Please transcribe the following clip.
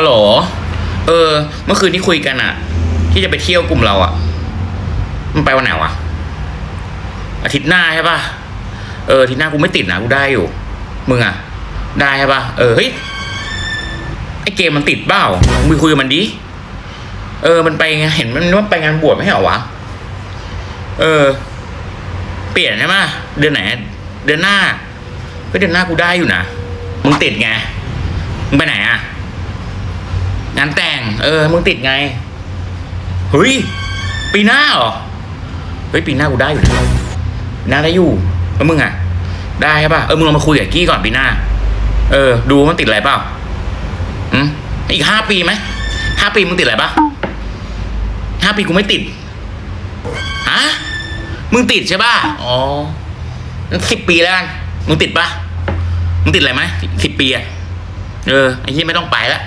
ฮัลโหล เออ เมื่อคืนที่คุยกันอะที่จะไปเที่ยวกลุ่มเราอะมันไปวันไหนวะ อาทิตย์หน้าใช่ปะเอออาทิตย์หน้ากูไม่ติดนะกูได้อยู่ มึงอะได้ใช่ปะเออเฮ้ยไอเกมมันติดเปล่ามึงไปคุยกับมันดิเออ มันไปไงเห็นมันว่าไปงานบวชไม่เหรอวะ เออ เปลี่ยนใช่ไหมเดือนไหน เดือนหน้าเฮ้ยเดือนหน้ากูได้อยู่นะ มึงติดไง มึงไปไหนอะ งานแต่ง เออ มึงติดไงเฮ้ยปีหน้าเหรอเฮ้ยปีหน้ากูได้อยู่นะปีหน้าได้อยู่แล้วมึงอะ ได้ใช่ป่ะเออมึงลองมาคุยกับกี้ก่อนปีหน้า เออ ดูมันติดอะไรเปล่าอืมอีกห้าปีไหมห้าปีมึงติดอะไรปะห้าปีกูไม่ติดฮะมึงติดใช่ป่ะอ๋อสิบปีแล้วกันมึงติดปะมึงติดอะไรไหมสิบปีอะเออไอ้ที่ไม่ต้องไปละ